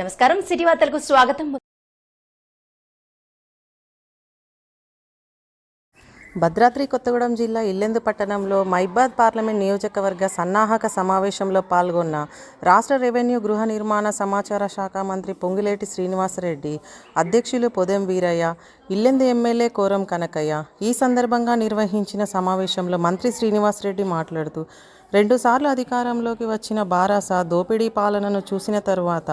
నమస్కారం. సిటీ వార్తలకు స్వాగతం. భద్రాద్రి కొత్తగూడెం జిల్లా ఇల్లెందు పట్టణంలో మైబాద్ పార్లమెంట్ నియోజకవర్గ సన్నాహక సమావేశంలో పాల్గొన్న రాష్ట్ర రెవెన్యూ గృహ నిర్మాణ సమాచార శాఖ మంత్రి పొంగిలేటి శ్రీనివాసరెడ్డి అధ్యక్షులు పొదెం వీరయ్య ఇల్లెందు ఎమ్మెల్యే కోరం కనకయ్య ఈ సందర్భంగా నిర్వహించిన సమావేశంలో మంత్రి శ్రీనివాసరెడ్డి మాట్లాడుతూ రెండుసార్లు అధికారంలోకి వచ్చిన బారాస దోపిడీ పాలనను చూసిన తరువాత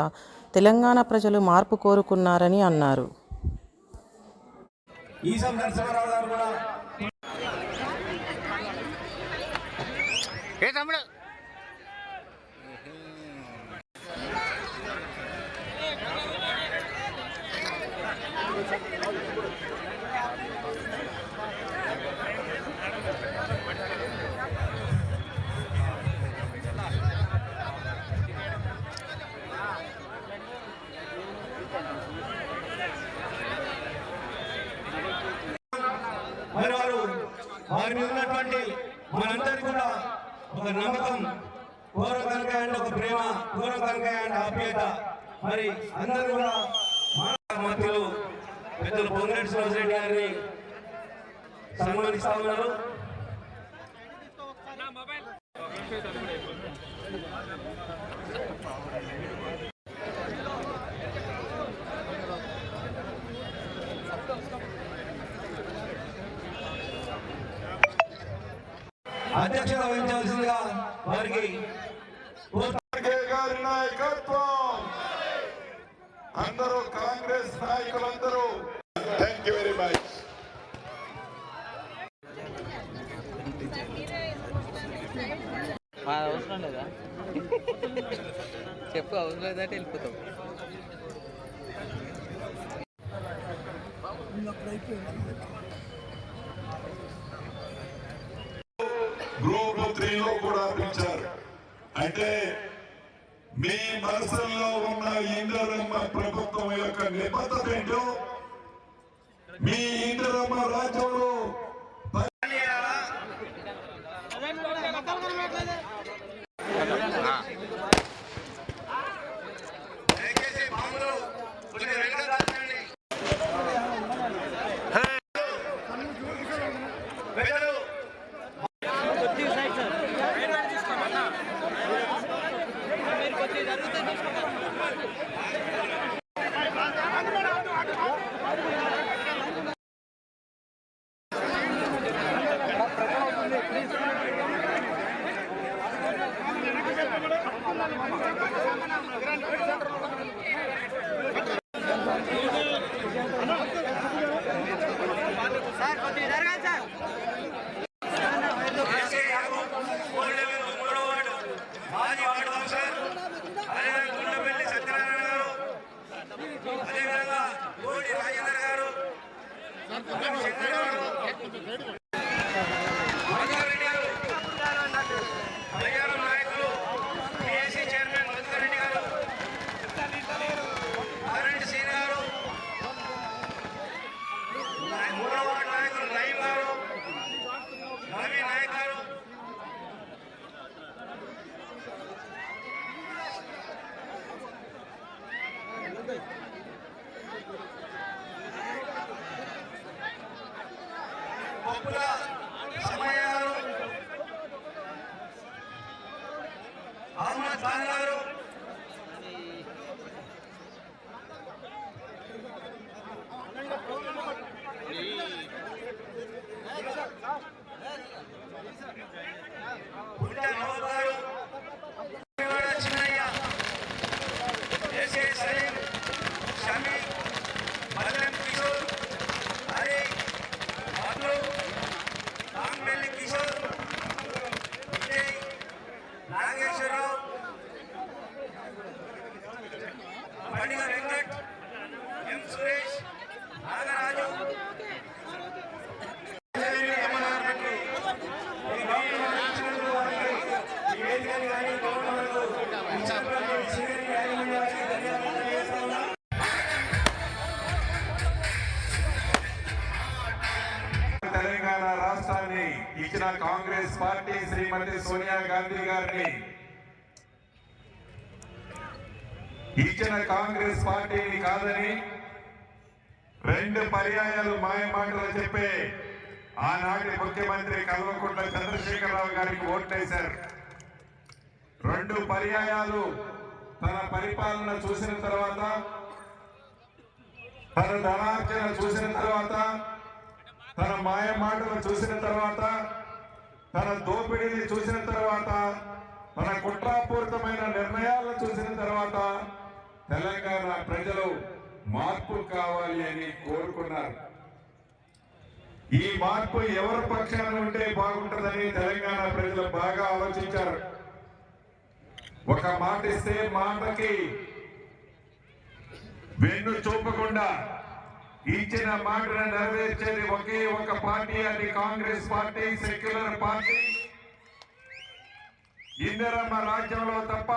తెలంగాణ ప్రజలు మార్పు కోరుకున్నారని అన్నారు. ఏ తమ్ముడు మరి వారు వారి మీద ఉన్నటువంటి మనందరికీ కూడా ఒక నమ్మకం ఘోర కనుక అండ్ ఒక ప్రేమ ఘోర అండ్ ఆప్యాయత. మరి అందరూ కూడా మంత్రులు పెద్దలు పొంగిరెడ్డి సురేష్ గారిని సన్మానిస్తా ఉన్నారు. అధ్యక్షత వహించాల్సిందిగా వారికి ఖర్గే గారి నాయకత్వం అందరూ కాంగ్రెస్ నాయకులందరూ థ్యాంక్ యూ వెరీ మచ్ మా అవసరం లేదా? చెప్పు అవసరం లేదంటే వెళ్ళిపోతాం. గ్రూప్ త్రీలో కూడా పిలిచారు. అంటే మీ మనసుల్లో ఉన్న ఇందిరమ్మ ప్రభుత్వం యొక్క నిబద్ధత ఏంటో మీ ఇందిరమ్మ రాజ్యంలో ಸಾಮಾನ್ಯ పప్పుల సమయ అహ్మద్ ఖాన్ గారు తెలంగాణ రాష్ట్రాన్ని ఇచ్చిన కాంగ్రెస్ పార్టీ శ్రీమతి సోనియా గాంధీ గారిని ఇచ్చిన కాంగ్రెస్ పార్టీని కాదని రెండు పర్యాయాలు మాయమాటలు చెప్పే ఆనాటి ముఖ్యమంత్రి కల్వకుంట్ల చంద్రశేఖరరావు గారికి ఓట్లేశారు. రెండు పర్యాయాలు తన పరిపాలన చూసిన తర్వాత తన ధనార్జన చూసిన తర్వాత తన మాయ మాటలు చూసిన తర్వాత తన దోపిడీని చూసిన తర్వాత తన కుట్రాపూరితమైన నిర్ణయాలను చూసిన తర్వాత తెలంగాణ ప్రజలు మార్పు కావాలి అని కోరుకున్నారు. ఈ మార్పు ఎవరి పక్షాన ఉంటే బాగుంటుందని తెలంగాణ ప్రజలు బాగా ఆలోచించారు. ఒక మాట ఇస్తే మాటకి వెన్ను చూపకుండా ఇచ్చిన మాటను నెరవేర్చేది ఒకే ఒక పార్టీ అది Congress party secular party. Indiramma రాజ్యంలో తప్ప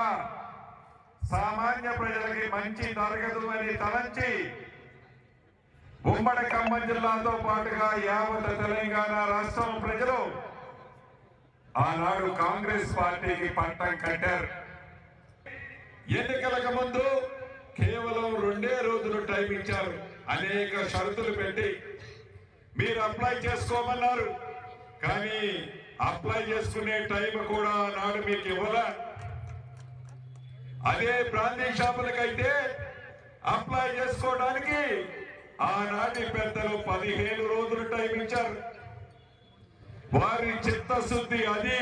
సామాన్య ప్రజలకి మంచి జరగదు అని తలంచి ఉమ్మడి ఖమ్మం జిల్లాతో పాటుగా యావత్ తెలంగాణ రాష్ట్రం ప్రజలు ఆనాడు కాంగ్రెస్ పార్టీకి పట్టం కట్టారు. ఎన్నికలకు ముందు కేవలం రెండే రోజులు టైం ఇచ్చారు. అనేక షరతులు పెట్టి మీరు అప్లై చేసుకోమన్నారు. కానీ అప్లై చేసుకునే టైం కూడా నాడు మీకు ఇవ్వలే. అదే ప్రాంతీయ షాపులకైతే అప్లై చేసుకోవడానికి ఆనాటి పెద్దలు పదిహేను రోజులు టైం ఇచ్చారు. వారి చిత్తశుద్ధి అది.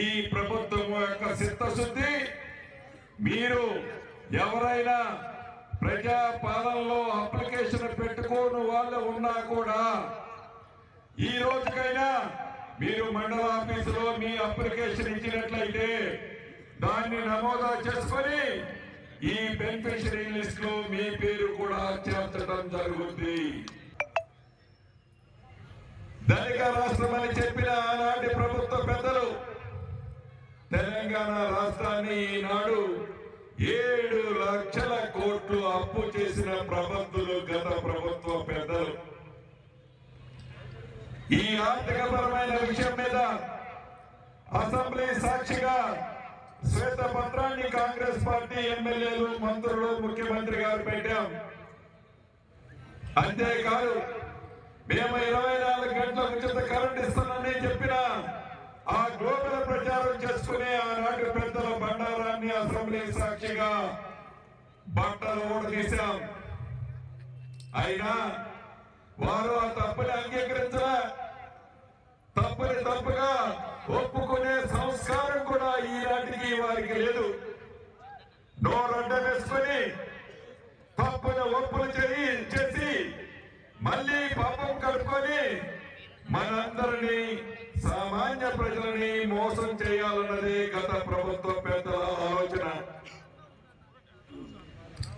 ఈ ప్రభుత్వం యొక్క చిత్తశుద్ధి. మీరు ఎవరైనా ప్రజాపాలనలో అప్లికేషన్ పెట్టుకోని వాళ్ళు ఉన్నా కూడా ఈ రోజుకైనా మీరు మండల ఆఫీసులో మీ అప్లికేషన్ ఇచ్చినట్లయితే దాన్ని నమోదు చేసుకొని ఈ బెనిఫిషరీ లిస్ట్లో మీ పేరు కూడా చేర్చడం జరుగుతుంది ధనిక రాష్ట్రం అని చెప్పిన ఆనాటి ప్రభుత్వ పెద్దలు తెలంగాణ రాష్ట్రాన్ని ఈనాడు కోట్లు అప్పు చేసిన ప్రబంధులు గత ప్రభుత్వ పెద్దలు. ఈ ఆర్థికపరమైన విషయం మీద అసెంబ్లీ సాక్షిగా శ్వేత పత్రాన్ని కాంగ్రెస్ పార్టీ ఎమ్మెల్యేలు మంత్రులు ముఖ్యమంత్రి గారు పెట్టాం. అంతేకాదు మేము ఇరవై నాలుగు గంటల ఉచిత కరెంట్ ఇస్తున్నామని చెప్పిన ఆ గ్లోబల్ ప్రచారం చేసుకునే ఆనాటి పెద్దల బండారాన్ని అసెంబ్లీ సాక్షిగా బట్టలు ఓడదీశాం అయినా వారు ఆ తప్పుని అంగీకరించలే. తప్పుని తప్పుగా ఒప్పుకునే సంస్కారం కూడా ఈనాటికి వారికి లేదు. నోరడ్డ వేసుకొని తప్పును ఒప్పులు చేసి మళ్ళీ పాపం కలుపుకొని మనందరినీ సామాన్య ప్రజలని మోసం చేయాలన్నది గత ప్రభుత్వ పెద్దల ఆలోచన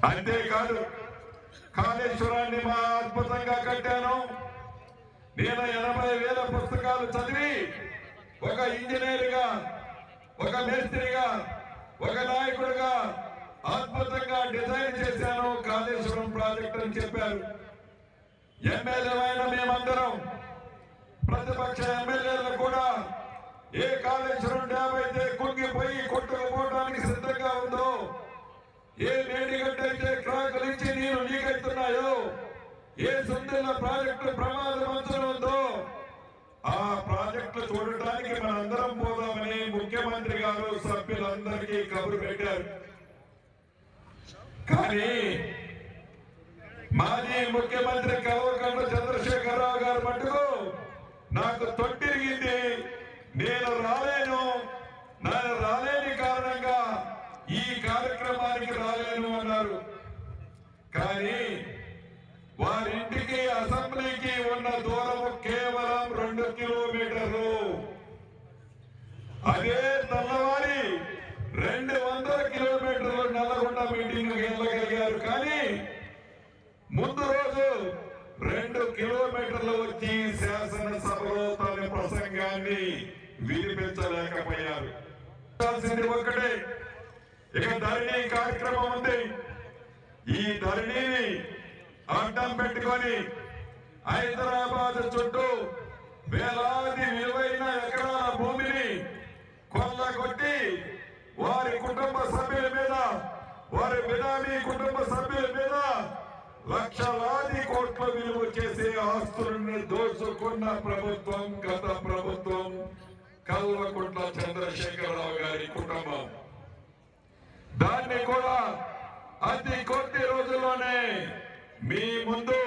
అంతేకాదు కాళేశ్వరాన్ని మా అద్భుతంగా కట్టాను. నేను ఎనభై వేల పుస్తకాలు చదివి ఒక ఇంజనీర్గా ఒక మేస్త్రిగా ఒక నాయకుడిగా అద్భుతంగా డిజైన్ చేశాను కాళేశ్వరం ప్రాజెక్ట్ అని చెప్పారు. ఎమ్మెల్యేలైన మేమందరం ప్రతిపక్ష ఎమ్మెల్యేలు కూడా ఏ కాళేశ్వరం డ్యామ్ అయితే కుంగిపోయి కొట్టుకుపోవడానికి సిద్ధంగా ఉందో ఏ మేడిగడ్డైతే అయితే ట్రాకులు ఇచ్చి నీరు ఏ సుందర ప్రాజెక్టు ప్రమాదం అంచనా ఉందో ఆ ప్రాజెక్టులు చూడటానికి మనందరం పోదామని ముఖ్యమంత్రి గారు సభ్యులందరికీ కబురు పెట్టారు. కానీ మాజీ ముఖ్యమంత్రి కల్వకండ్ల చంద్రశేఖరరావు గారు మటుకు నాకు తొట్టిరిగింది నేను రాలేను నేను రాలేని కారణంగా ఈ కార్యక్రమానికి రాలేను అన్నారు కానీ వారింటికి అసెంబ్లీకి ఉన్న దూరము కేవలం రెండు కిలోమీటర్లు అదే తెల్లవారి రెండు వందల కిలోమీటర్లు నల్లగొండ మీటింగ్ వెళ్ళగలిగారు కానీ ముందు రోజు రెండు కిలోమీటర్లు వచ్చి శాసనసభలో తన ప్రసంగాన్ని వినిపించలేకపోయారు. ఒకటే ఇక ధరణి కార్యక్రమం ఉంది. ఈ ధరణిని అడ్డం పెట్టుకొని హైదరాబాద్ చుట్టూ వేలాది విలువైన ఎకరాల భూమిని కొల్లగొట్టి వారి కుటుంబ సభ్యుల మీద వారి మీద మీ కుటుంబ సభ్యుల మీద లక్షలాది కోట్ల విలువ చేసే ఆస్తులను దోచుకున్న ప్రభుత్వం గత ప్రభుత్వం కల్వకుంట్ల చంద్రశేఖరరావు గారి కుటుంబం. దాన్ని కూడా అతి కొద్ది రోజుల్లోనే మీ ముందు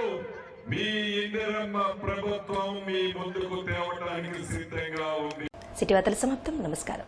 మీ ఇందిరమ్మ ప్రభుత్వం మీ ముందుకు తేవడానికి సిద్ధంగా ఉంది. సిటీ వార్తల సమాప్తం. నమస్కారం.